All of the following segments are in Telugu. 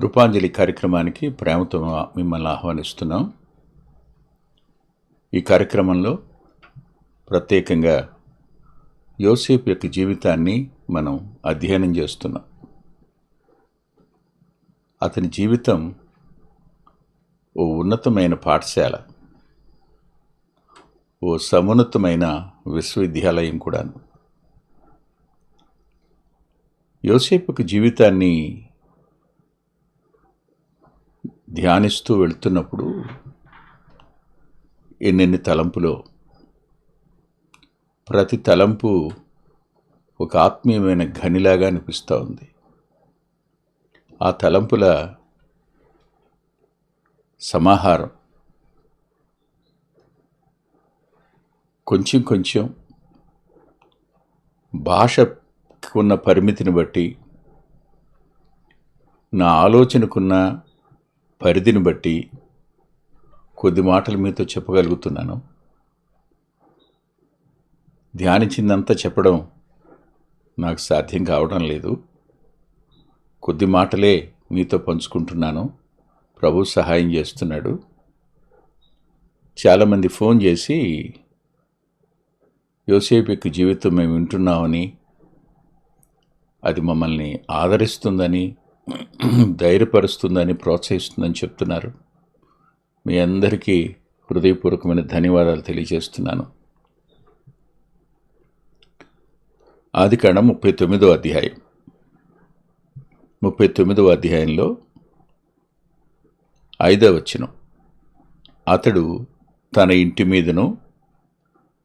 కృపాంజలి కార్యక్రమానికి ప్రేమతో మిమ్మల్ని ఆహ్వానిస్తున్నాం. ఈ కార్యక్రమంలో ప్రత్యేకంగా యోసేపు యొక్క జీవితాన్ని మనం అధ్యయనం చేస్తున్నాం. అతని జీవితం ఓ ఉన్నతమైన పాఠశాల ఓ సమున్నతమైన విశ్వవిద్యాలయం కూడాను. యోసేపు జీవితాన్ని ధ్యానిస్తూ వెళుతున్నప్పుడు ఎన్నెన్ని తలంపులో. ప్రతి తలంపు ఒక ఆత్మీయమైన ఘనిలాగా అనిపిస్తూ ఉంది. ఆ తలంపుల సమాహారం కొంచెం కొంచెం భాషకున్న పరిమితిని బట్టి నా ఆలోచనకున్న పరిధిని బట్టి కొద్ది మాటలు మీతో చెప్పగలుగుతున్నాను. ధ్యానించిందంతా చెప్పడం నాకు సాధ్యం కావడం లేదు. కొద్ది మాటలే మీతో పంచుకుంటున్నాను. ప్రభు సహాయం చేస్తున్నాడు. చాలామంది ఫోన్ చేసి యోసేపు యొక్క జీవితం మేము వింటున్నామని అది మమ్మల్ని ఆదరిస్తుందని ధైర్యపరుస్తుందని ప్రోత్సహిస్తుందని చెప్తున్నారు. మీ అందరికీ హృదయపూర్వకమైన ధన్యవాదాలు తెలియజేస్తున్నాను. ఆది కాండం ముప్పై తొమ్మిదో అధ్యాయం. ముప్పై తొమ్మిదవ అధ్యాయంలో ఐదవ వచనం. అతడు తన ఇంటి మీదను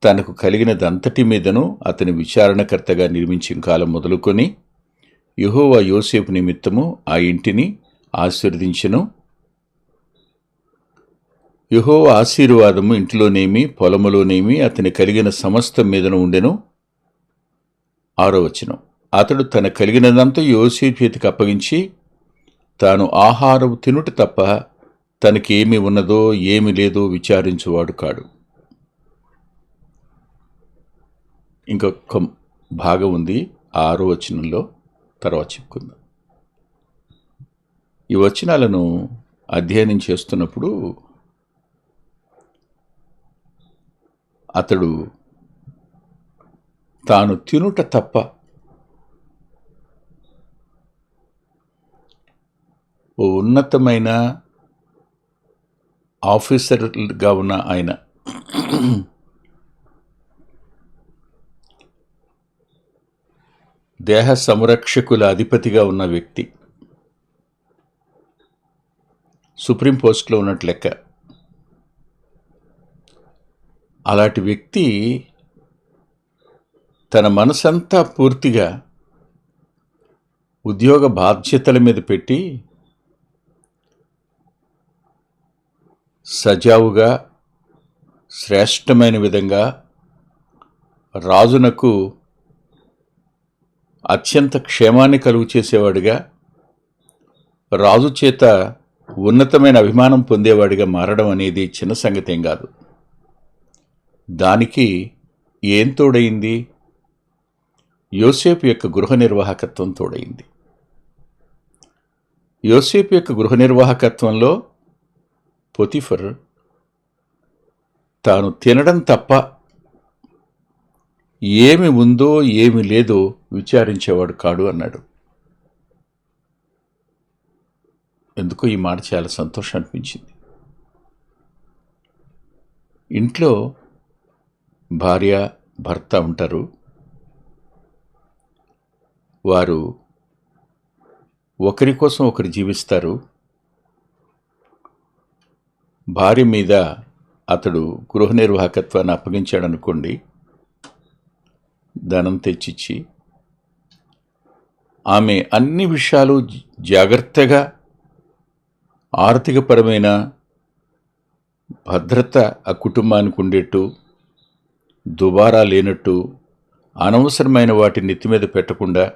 తనకు కలిగినదంతటి మీదను అతని విచారణకర్తగా నిర్మించిన కాలం మొదలుకొని యహోవా యోసేపు నిమిత్తము ఆ ఇంటిని ఆశీర్వదించెను. యహోవ ఆశీర్వాదము ఇంటిలోనేమి పొలములోనేమి అతని కలిగిన సమస్తం మీదను ఉండెను. ఆరో వచనం. అతడు తన కలిగినదంతా యోసేపు చేతికి అప్పగించి తాను ఆహారం తినుట తప్ప తనకేమి ఉన్నదో ఏమి లేదో విచారించువాడు కాడు. ఇంకొక భాగం ఉంది ఆ ఆరో వచనంలో. తర్వాత చెప్పుకుందాం. ఈ వచనాలను అధ్యయనం చేస్తున్నప్పుడు అతడు తాను తినుట తప్ప ఓ ఉన్నతమైన ఆఫీసర్గా ఉన్న ఆయన దేహ సంరక్షకుల అధిపతిగా ఉన్న వ్యక్తి. సుప్రీం పోస్ట్లో ఉన్నట్టు లెక్క. అలాంటి వ్యక్తి తన మనసంతా పూర్తిగా ఉద్యోగ బాధ్యతల మీద పెట్టి సజావుగా శ్రేష్టమైన విధంగా రాజునకు అత్యంత క్షేమాన్ని కలుగు చేసేవాడిగా రాజు చేత ఉన్నతమైన అభిమానం పొందేవాడిగా మారడం అనేది చిన్న సంగతేం కాదు. దానికి ఏం తోడైంది యోసేపు యొక్క గృహ నిర్వాహకత్వం తోడైంది యోసేపు యొక్క గృహ నిర్వాహకత్వంలో పొతిఫర్ తాను తినడం తప్ప ఏమి ఉందో ఏమి లేదో విచారించేవాడు కాడు అన్నాడు. ఎందుకో ఈ మాట చాలా సంతోషం అనిపించింది. ఇంట్లో భార్య భర్త ఉంటారు. వారు ఒకరి కోసం ఒకరు జీవిస్తారు. భార్య మీద అతడు గృహ నిర్వాహకత్వాన్ని అప్పగించాడనుకోండి ధనం తెచ్చిచ్చి ఆమె అన్ని విషయాలు జాగ్రత్తగా ఆర్థికపరమైన భద్రత ఆ కుటుంబానికి ఉండేట్టు దుబారా లేనట్టు అనవసరమైన వాటి నెత్తి మీద పెట్టకుండా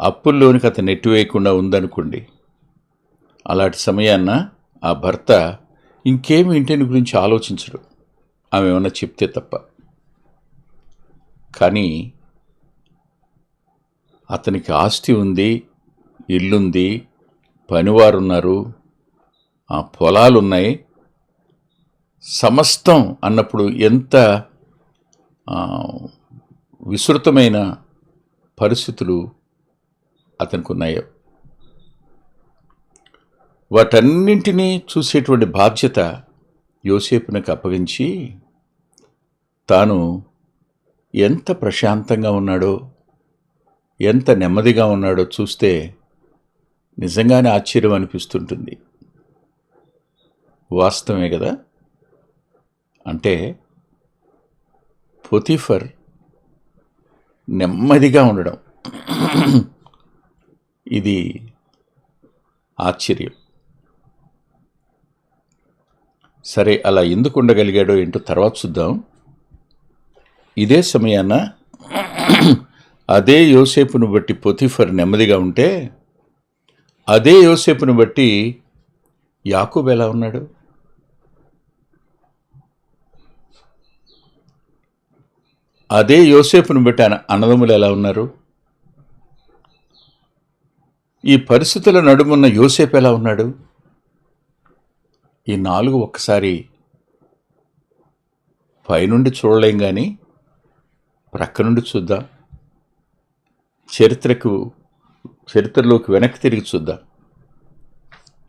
అప్పుల్లోనికి అతను నెట్టివేయకుండా ఉందనుకోండి. అలాంటి సమయాన్న ఆ భర్త ఇంకేమి ఇంటిని గురించి ఆలోచించడు. ఆమె ఏమన్నా చెప్తే తప్ప. కానీ అతనికి ఆస్తి ఉంది ఇల్లుంది పనివారున్నారు ఆ పొలాలున్నాయి. సమస్తం అన్నప్పుడు ఎంత విస్తృతమైన పరిస్థితులు అతనికి ఉన్నాయో వాటన్నింటినీ చూసేటువంటి బాధ్యత యోసేపునకు అప్పగించి తాను ఎంత ప్రశాంతంగా ఉన్నాడో ఎంత నెమ్మదిగా ఉన్నాడో చూస్తే నిజంగానే ఆశ్చర్యం అనిపిస్తుంటుంది. వాస్తవమే కదా? అంటే పొతిఫర్ నెమ్మదిగా ఉండడం. ఇది ఆశ్చర్యం. సరే అలా ఎందుకు ఉండగలిగాడో ఏంటో తర్వాత చూద్దాం. ఇదే సమయాన అదే యోసేపును బట్టి పొతిఫర్ నెమ్మదిగా ఉంటే అదే యోసేపును బట్టి యాకూబ్ ఎలా ఉన్నాడు? అదే యోసేపును బట్టి అన్న అన్నదమ్ములు ఎలా ఉన్నారు? ఈ పరిస్థితుల నడుమున్న యోసేపు ఎలా ఉన్నాడు? ఈ నాలుగు ఒక్కసారి పైనుండి చూడలేం కానీ ప్రక్క నుండి చూద్దాం. చరిత్రకు చరిత్రలోకి వెనక్కి తిరిగి చూద్దాం.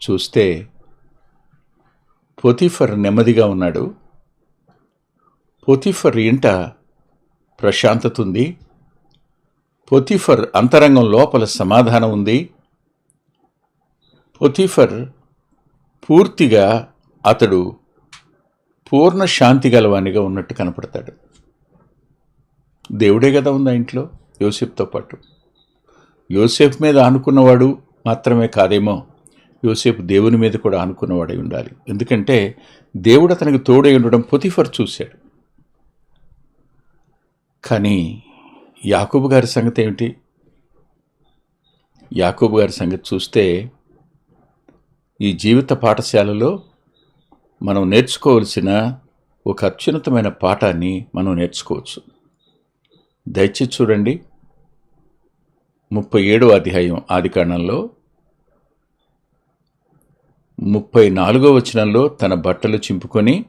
చూస్తే పొతిఫర్ నెమ్మదిగా ఉన్నాడు. పొతిఫర్ ఇంట ప్రశాంతత ఉంది. పొతిఫర్ అంతరంగం లోపల సమాధానం ఉంది. పొతిఫర్ పూర్తిగా అతడు పూర్ణ శాంతి గలవానిగా ఉన్నట్టు కనపడతాడు. దేవుడే కదా ఉందా ఇంట్లో? యోసేఫ్తో పాటు. యోసేఫ్ మీద ఆనుకున్నవాడు మాత్రమే కాదేమో యోసేపు దేవుని మీద కూడా ఆనుకున్నవాడై ఉండాలి. ఎందుకంటే దేవుడు అతనికి తోడై ఉండడం పొతిఫర్ చూశాడు. కానీ యాకూబు గారి సంగతి ఏమిటి? యాకూబు గారి సంగతి చూస్తే ఈ జీవిత పాఠశాలలో మనం నేర్చుకోవలసిన ఒక అత్యున్నతమైన పాఠాన్ని మనం నేర్చుకోవచ్చు. దయచేసి చూడండి. ముప్పై ఏడో అధ్యాయం ఆదికాండంలో ముప్పై నాలుగో వచనంలో తన బట్టలు చింపుకొని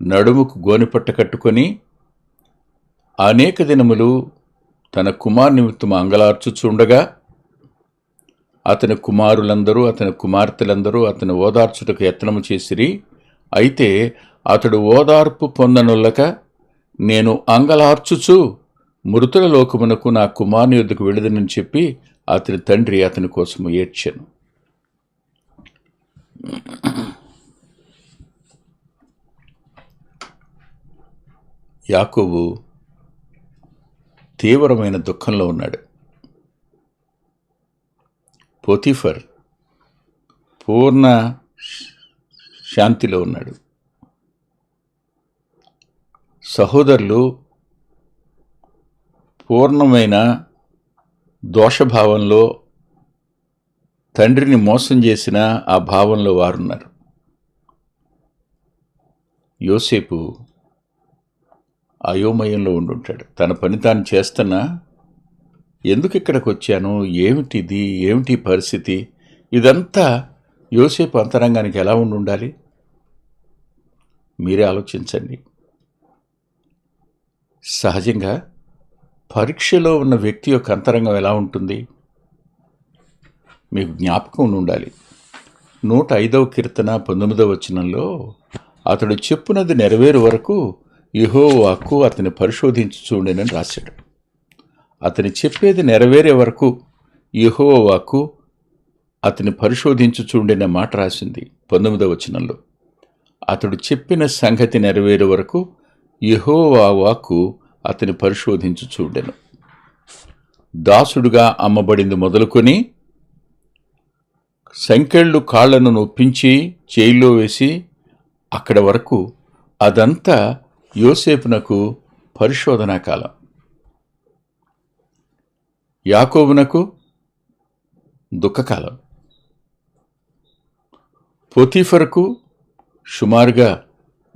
నడుముకు గోనిపట్ట కట్టుకొని అనేక దినములు తన కుమార్ నిమిత్తం అంగలార్చుచుండగా అతని కుమారులందరూ అతని కుమార్తెలందరూ అతను ఓదార్చుటకు యత్నము చేసిరి. అయితే అతడు ఓదార్పు పొందనుల్లక నేను అంగలార్చుచు మృతుల లోకమునకు నా కుమారుని యొద్దకు వెళ్ళదనని చెప్పి అతని తండ్రి అతని కోసము ఏడ్చాను. యాకోబు తీవ్రమైన దుఃఖంలో ఉన్నాడు. పోతిఫర్ పూర్ణ శాంతిలో ఉన్నాడు. సహోదరులు పూర్ణమైన దోషభావంలో తండ్రిని మోసం చేసిన ఆ భావంలో వారున్నారు. యోసేపు అయోమయంలో ఉండుంటాడు. తన పని తాను చేస్తున్నా ఎందుకు ఇక్కడికి వచ్చాను? ఏమిటిది ఏమిటి పరిస్థితి? ఇదంతా యోసేపు అంతరంగానికి ఎలా ఉండి ఉండాలి మీరే ఆలోచించండి. సహజంగా పరీక్షలో ఉన్న వ్యక్తి యొక్క అంతరంగం ఎలా ఉంటుంది? మీకు జ్ఞాపకం ఉండాలి. నూట ఐదవ కీర్తన పంతొమ్మిదవ వచనంలో అతడు చెప్పునది నెరవేరు వరకు ఇహో వాక్కు అతని పరిశోధించి చూడనని రాశాడు. అతని చెప్పేది నెరవేరే వరకు యహో వాక్కు అతని పరిశోధించు చూడనే మాట రాసింది పంతొమ్మిదవ వచనంలో. అతడు చెప్పిన సంగతి నెరవేరే వరకు యెహోవా వాక్కు అతని పరిశోధించి చూడెను. దాసుడుగా అమ్మబడింది మొదలుకొని సంకెళ్ళు కాళ్ళను నొప్పించి చేయిలో వేసి అక్కడ వరకు అదంతా యోసేపునకు పరిశోధనా కాలం. యాకోబునకు దుఃఖకాలం. పొతిఫర్కు సుమారుగా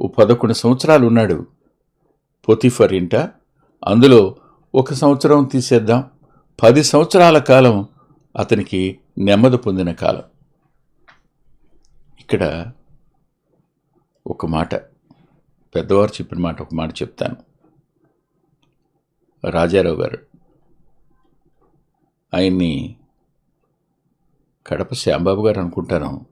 ఓ పదకొండు సంవత్సరాలు ఉన్నాడు పొతిఫర్ ఇంట అందులో ఒక సంవత్సరం తీసేద్దాం. పది సంవత్సరాల కాలం అతనికి నెమ్మది పొందిన కాలం. ఇక్కడ ఒక మాట పెద్దవారు చెప్పిన మాట ఒక మాట చెప్తాను. రాజారావు గారు ఆయన్ని కడప శ్యాంబాబు గారు అనుకుంటాను.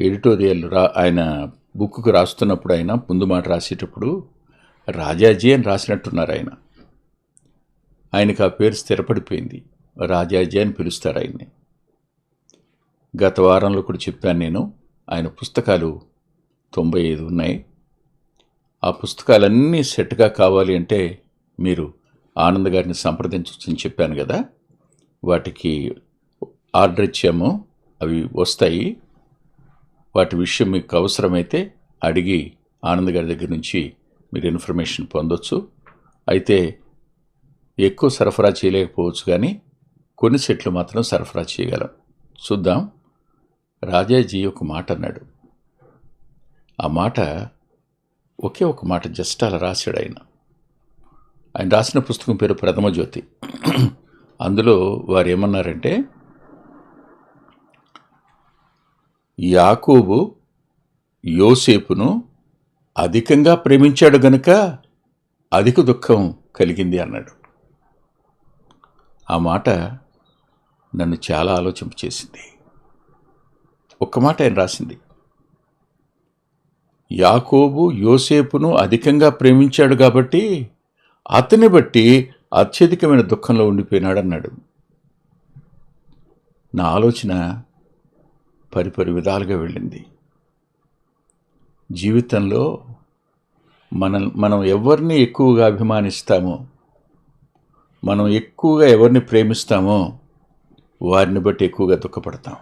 ఎడిటోరియల్ రా ఆయన బుక్కు రాస్తున్నప్పుడు ఆయన ముందు మాట రాసేటప్పుడు రాజాజీ అని రాసినట్టున్నారు ఆయన. ఆయనకు ఆ పేరు స్థిరపడిపోయింది. రాజాజీ అని పిలుస్తారు ఆయన్ని. గత వారంలో కూడా చెప్పాను నేను ఆయన పుస్తకాలు తొంభై ఐదు ఉన్నాయి. ఆ పుస్తకాలన్నీ సెట్గా కావాలి అంటే మీరు ఆనంద్ గారిని సంప్రదించవచ్చని చెప్పాను కదా. వాటికి ఆర్డర్ ఇచ్చాము అవి వస్తాయి. వాటి విషయం మీకు అవసరమైతే అడిగి ఆనంద్ గారి దగ్గర నుంచి మీరు ఇన్ఫర్మేషన్ పొందొచ్చు. అయితే ఎక్కువ సరఫరా చేయలేకపోవచ్చు కానీ కొన్ని సెట్లు మాత్రం సరఫరా చేయగలం. చూద్దాం. రాజాజీ ఒక మాట అన్నాడు. ఆ మాట ఒకే ఒక మాట జస్ట్ అలా రాశాడు ఆయన. ఆయన రాసిన పుస్తకం పేరు ప్రథమ జ్యోతి. అందులో వారు ఏమన్నారంటే యాకూబు యోసేపును అధికంగా ప్రేమించాడు గనుక అధిక దుఃఖం కలిగింది అన్నాడు. ఆ మాట నన్ను చాలా ఆలోచింపచేసింది ఒక్క మాట ఆయన రాసింది. యాకోబు యోసేపును అధికంగా ప్రేమించాడు కాబట్టి అతని బట్టి అత్యధికమైన దుఃఖంలో ఉండిపోయినాడు అన్నాడు. నా ఆలోచన పరిపరి విధాలుగా వెళ్ళింది. జీవితంలో మన మనం ఎవరిని ఎక్కువగా అభిమానిస్తామో మనం ఎక్కువగా ఎవరిని ప్రేమిస్తామో వారిని బట్టి ఎక్కువగా దుఃఖపడతాం.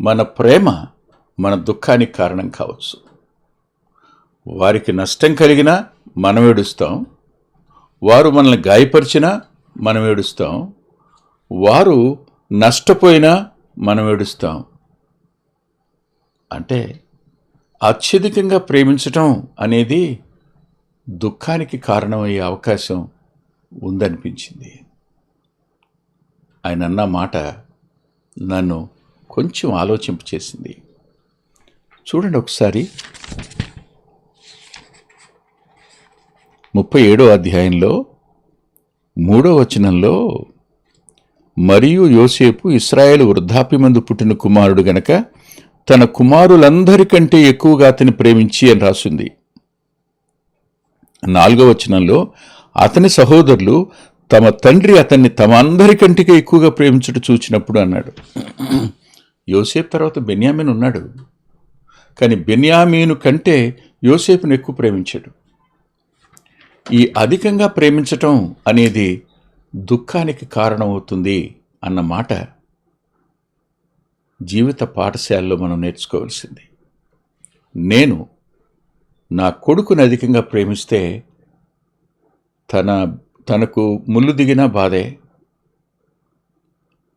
మన ప్రేమ మన దుఃఖానికి కారణం కావచ్చు. వారికి నష్టం కలిగినా మనం ఏడుస్తాం. వారు మనల్ని గాయపరిచినా మనం ఏడుస్తాం. వారు నష్టపోయినా మనం ఏడుస్తాం. అంటే అత్యధికంగా ప్రేమించటం అనేది దుఃఖానికి కారణమయ్యే అవకాశం ఉందనిపించింది. ఆయన అన్న మాట నన్ను కొంచెం ఆలోచింపు చేసింది. చూడండి ఒకసారి. ముప్పై ఏడో అధ్యాయంలో మూడో వచనంలో మరియు యోసేపు ఇస్రాయేల్ వృద్ధాప్యమందు పుట్టిన కుమారుడు గనక తన కుమారులందరికంటే ఎక్కువగా అతని ప్రేమించి అని రాసింది. నాలుగో వచనంలో అతని సహోదరులు తమ తండ్రి అతన్ని తమ అందరికంటే ఎక్కువగా ప్రేమించుట చూచినప్పుడు అన్నాడు. యోసేపు తర్వాత బెన్యామీన్ ఉన్నాడు. కానీ బెన్యామీను కంటే యోసేపును ఎక్కువ ప్రేమించాడు. ఈ అధికంగా ప్రేమించటం అనేది దుఃఖానికి కారణమవుతుంది అన్న మాట జీవిత పాఠశాలలో మనం నేర్చుకోవాల్సింది. నేను నా కొడుకుని అధికంగా ప్రేమిస్తే తన తనకు ముళ్ళు దిగినా బాధే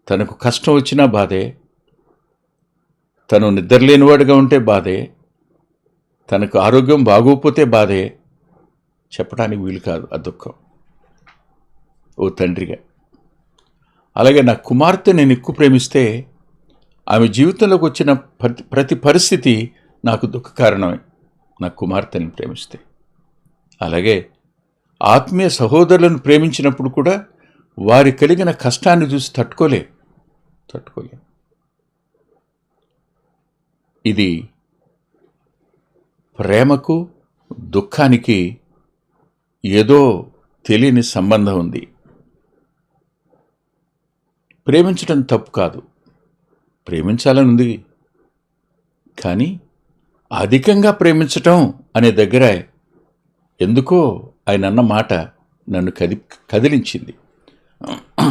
తనకు కష్టం వచ్చినా బాధే తను నిద్రలేనివాడుగా ఉంటే బాధే తనకు ఆరోగ్యం బాగోకపోతే బాధే చెప్పడానికి వీలు కాదు ఆ దుఃఖం. ఓ తండ్రిగా. అలాగే నా కుమార్తె నేను ఎక్కువ ప్రేమిస్తే ఆమె జీవితంలోకి వచ్చిన ప్రతి ప్రతి పరిస్థితి నాకు దుఃఖ కారణమే నా కుమార్తెని ప్రేమిస్తే. అలాగే ఆత్మీయ సహోదరులను ప్రేమించినప్పుడు కూడా వారి కలిగిన కష్టాన్ని చూసి తట్టుకోలే. తట్టుకోలే. ఇది ప్రేమకు దుఃఖానికి ఏదో తెలియని సంబంధం ఉంది. ప్రేమించడం తప్పు కాదు. ప్రేమించాలని ఉంది కానీ అధికంగా ప్రేమించటం అనే దగ్గర ఎందుకో ఆయన అన్న మాట నన్ను కది కదిలించింది.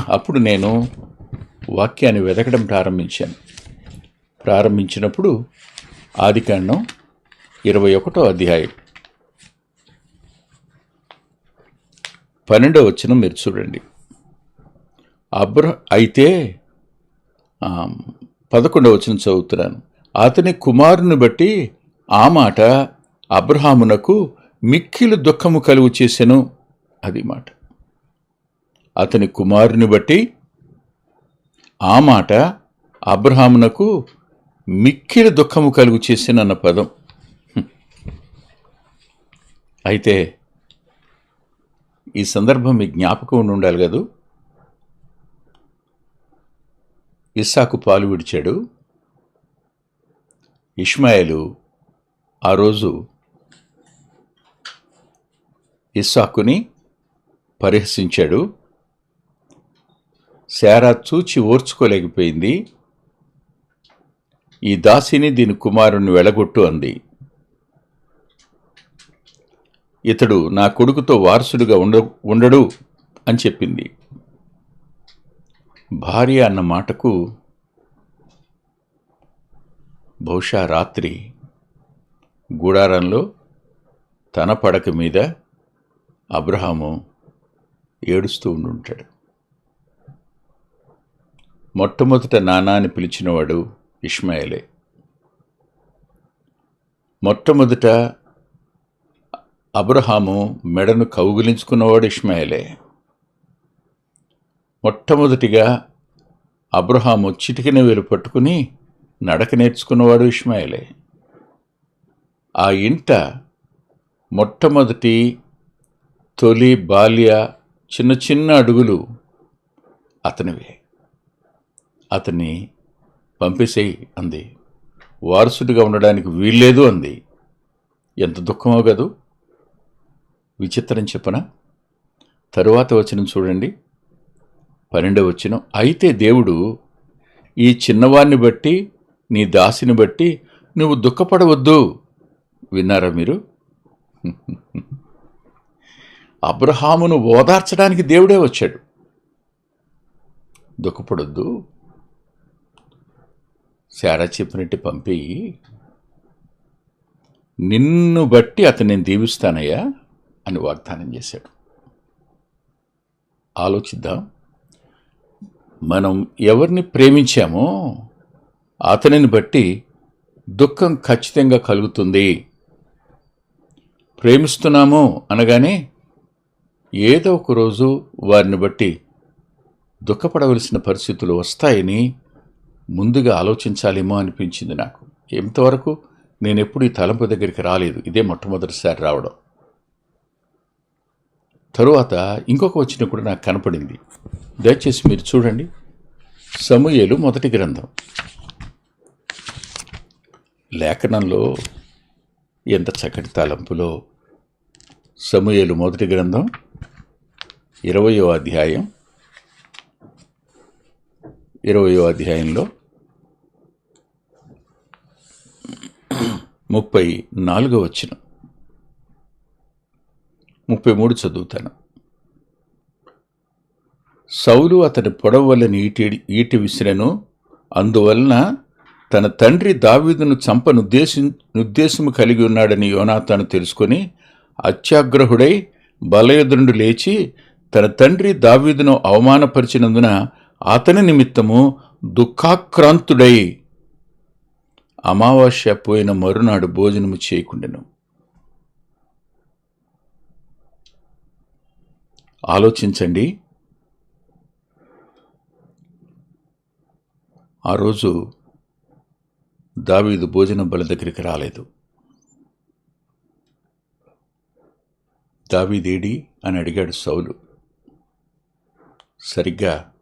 అప్పుడు నేను వాక్యాన్ని వెతకడం ప్రారంభించాను. ప్రారంభించినప్పుడు ఆదికాండం ఇరవై ఒకటో అధ్యాయం. పన్నెండో వచ్చిన మీరు చూడండి. అబ్ర అయితే పదకొండవ వచనం చదువుతున్నాను. అతని కుమారుని బట్టి ఆ మాట అబ్రహామునకు మిక్కిలు దుఃఖము కలుగు చేసెను. అది మాట. అతని కుమారుని బట్టి ఆ మాట అబ్రహామునకు మిక్కిలి దుఃఖము కలుగు చేసినన్న పదం. అయితే ఈ సందర్భం మీ జ్ఞాపకం ఉండి ఉండాలి కదూ? ఇస్సాకు పాలు విడిచాడు. ఇష్మాయేలు ఆ రోజు ఇస్సాకుని పరిహసించాడు. శారా చూచి ఓర్చుకోలేకపోయింది. ఈ దాసిని దీని కుమారుణ్ణి వెళ్ళగొట్టు అంది. ఇతడు నా కొడుకుతో వారసుడుగా ఉండ ఉండడు అని చెప్పింది. భార్య అన్న మాటకు బహుశా రాత్రి గుడారంలో తన పడక మీద అబ్రహాము ఏడుస్తూ ఉండుంటాడు. మొట్టమొదట నానా అని పిలిచినవాడు ఇష్మాయలే. మొట్టమొదట అబ్రహాము మెడను కౌగిలించుకున్నవాడు ఇష్మాయలే. మొట్టమొదటిగా అబ్రహాము చిటికిన వేలు పట్టుకుని నడక నేర్చుకున్నవాడు ఇష్మాయిలే. ఆ ఇంట మొట్టమొదటి తొలి బాల్య చిన్న చిన్న అడుగులు అతనివే. అతన్ని పంపేసేయి అంది. వారసుడిగా ఉండడానికి వీల్లేదు అంది. ఎంత దుఃఖమో కదూ. విచిత్రం చెప్పన? తరువాత వచ్చిన చూడండి. పన్నెండవ వచనం అయితే దేవుడు ఈ చిన్నవాడిని బట్టి నీ దాసిని బట్టి నువ్వు దుఃఖపడవద్దు. విన్నారా మీరు? అబ్రహామును ఓదార్చడానికి దేవుడే వచ్చాడు. దుఃఖపడొద్దు. శారా చెప్పినట్టు పంపి నిన్ను బట్టి అతను నేను దీవిస్తానయ్యా అని వాగ్దానం చేశాడు. ఆలోచిద్దాం. మనం ఎవరిని ప్రేమించామో అతనిని బట్టి దుఃఖం ఖచ్చితంగా కలుగుతుంది. ప్రేమిస్తున్నాము అనగానే ఏదో ఒక రోజు వారిని బట్టి దుఃఖపడవలసిన పరిస్థితులు వస్తాయని ముందుగా ఆలోచించాలేమో అనిపించింది నాకు. ఎంతవరకు నేను ఎప్పుడు ఈ తలంపు దగ్గరికి రాలేదు. ఇదే మొట్టమొదటిసారి రావడం. తరువాత ఇంకొక వచ్చిన కూడా నాకు కనపడింది. దయచేసి మీరు చూడండి. సమూయేలు మొదటి గ్రంథం. లేఖనంలో ఎంత చక్కటి తలంపులో సమూయేలు మొదటి గ్రంథం ఇరవయో అధ్యాయం ఇరవయో అధ్యాయంలో ముప్పై నాలుగో వచ్చిన ముప్పై మూడు చదువుతాను. సౌలు అతని పొడవలని ఈటి ఈటి విసిరెను. అందువలన తన తండ్రి దావీదును చంపనుద్దేశి ఉద్దేశము కలిగి ఉన్నాడని యోనాతాను తెలుసుకొని అత్యాగ్రహుడై బలయుధుడు లేచి తన తండ్రి దావీదును అవమానపరిచినందున అతని నిమిత్తము దుఃఖాక్రాంతుడై అమావాస్య పోయిన మరునాడు భోజనము చేయకుండెను. ఆలోచించండి. ఆ రోజు దావీదు భోజనం బల దగ్గరికి రాలేదు. దావీదేడి అని అడిగాడు సౌలు. సరిగ్గా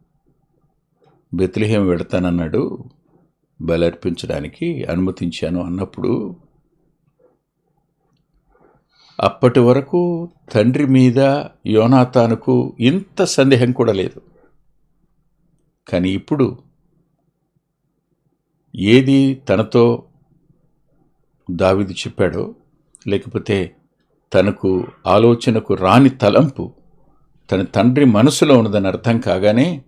బెత్లహేం వెడతానన్నాడు బలర్పించడానికి అనుమతించాను అన్నప్పుడు అప్పటి వరకు తండ్రి మీద యోనాతానుకు ఇంత సందేహం కూడా లేదు. కానీ ఇప్పుడు ఏది తనతో దావిది చెప్పాడో లేకపోతే తనకు ఆలోచనకు రాని తలంపు తన తండ్రి మనసులో ఉన్నదని అర్థం కాగానే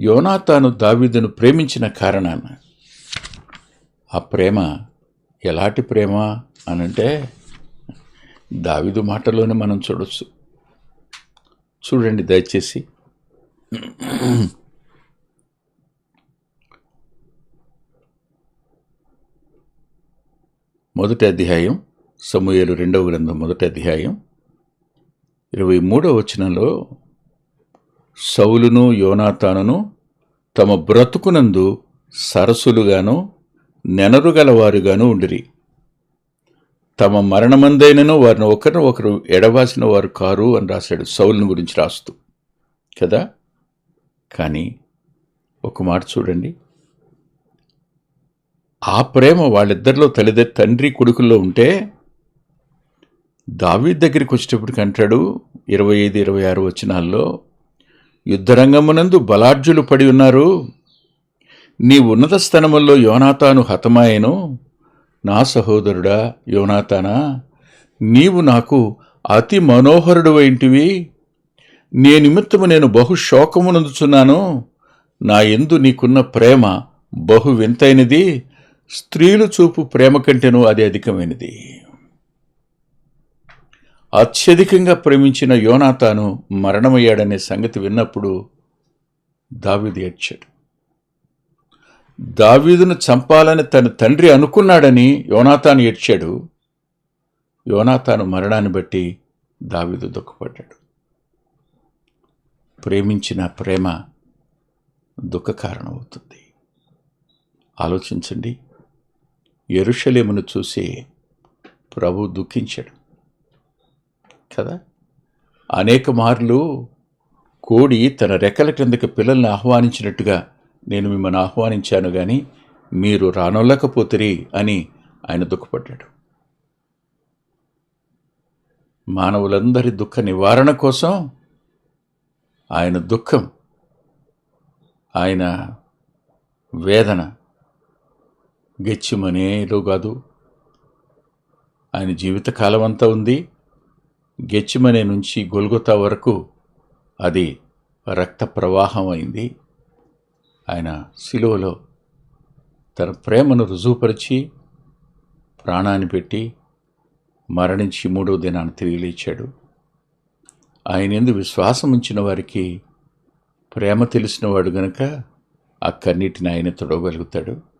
యోనా తాను దావీదును ప్రేమించిన కారణాన ఆ ప్రేమ ఎలాంటి ప్రేమ అనంటే దావిదు మాటలోనే మనం చూడొచ్చు. చూడండి దయచేసి. మొదటి అధ్యాయం సమూహలు రెండవ గ్రంథం మొదటి అధ్యాయం. ఇరవై మూడవ వచనంలో సౌలును యోనాతానును తమ బ్రతుకునందు సరసులుగాను నెనరుగలవారుగాను ఉండిరి. తమ మరణమందైనను వారిని ఒకరిని ఒకరు ఎడవాసిన వారు కారు అని రాశాడు సౌలుని గురించి రాస్తూ. కదా? కానీ ఒక మాట చూడండి. ఆ ప్రేమ వాళ్ళిద్దరిలో తల్లిదే తండ్రి కొడుకుల్లో ఉంటే దావీ దగ్గరికి వచ్చేటప్పటికి అంటాడు ఇరవై ఐదు ఇరవై ఆరు వచనాల్లో యుద్ధరంగమునందు బలార్జులు పడి ఉన్నారు. నీ ఉన్నత స్థనముల్లో యోనాతాను హతమాయను. నా సహోదరుడా యోనాతానా నీవు నాకు అతి మనోహరుడు ఇంటివి నీ నిమిత్తము నేను బహు శోకమునందుచున్నాను. నా ఎందు నీకున్న ప్రేమ బహు వింతైనది. స్త్రీలు చూపు ప్రేమ కంటేనూ అది అధికమైనది. అత్యధికంగా ప్రేమించిన యోనాతాను మరణమయ్యాడనే సంగతి విన్నప్పుడు దావీదు ఏడ్చాడు. దావీదును చంపాలని తన తండ్రి అనుకున్నాడని యోనాతాను ఏడ్చాడు. యోనాతాను మరణాన్ని బట్టి దావీదు దుఃఖపడ్డాడు. ప్రేమించిన ప్రేమ దుఃఖ కారణమవుతుంది ఆలోచించండి. ఎరుషలేమును చూసి ప్రభు దుఃఖించాడు. కదా? అనేక మార్లు కోడి తన రెక్కల క్రిందకి పిల్లల్ని ఆహ్వానించినట్టుగా నేను మిమ్మల్ని ఆహ్వానించాను కానీ మీరు రానొల్లకపోతిరి అని ఆయన దుఃఖపడ్డాడు. మానవులందరి దుఃఖ నివారణ కోసం ఆయన దుఃఖం ఆయన వేదన గెచ్చిమనేలో కాదు. ఆయన జీవితకాలం అంతా ఉంది. గెచ్చిమనే నుంచి గొల్గొతా వరకు అది రక్త ప్రవాహం అయింది ఆయన శిలువలో తన ప్రేమను రుజువుపరిచి ప్రాణాన్ని పెట్టి మరణించి మూడో దినాన్ని తిరిగి లేచాడు. ఆయన ఎందు విశ్వాసం ఉంచిన వారికి ప్రేమ తెలిసినవాడు గనక ఆ కన్నీటిని ఆయన తొడవగలుగుతాడు.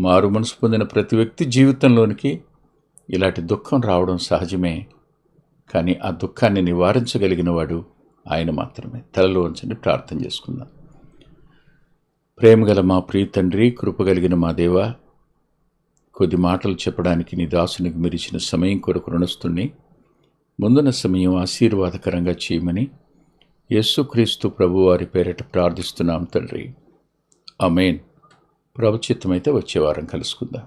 మారు మనసు పొందిన ప్రతి వ్యక్తి జీవితంలోనికి ఇలాంటి దుఃఖం రావడం సహజమే. కానీ ఆ దుఃఖాన్ని నివారించగలిగిన వాడు ఆయన మాత్రమే. తలలో ఉంచండి ప్రార్థన చేసుకుందాం. ప్రేమగల మా ప్రియ తండ్రి కృపగలిగిన మా దేవ కొద్ది మాటలు చెప్పడానికి నీ దాసునికి మెరిచిన సమయం కొరకు రుణస్తుని ముందున్న సమయం ఆశీర్వాదకరంగా చేయమని యేసుక్రీస్తు ప్రభువారి పేరిట ప్రార్థిస్తున్నాం తండ్రి. అమేన్ ప్రభుచిత్తమైతే వచ్చే వారం కలుసుకుందాం.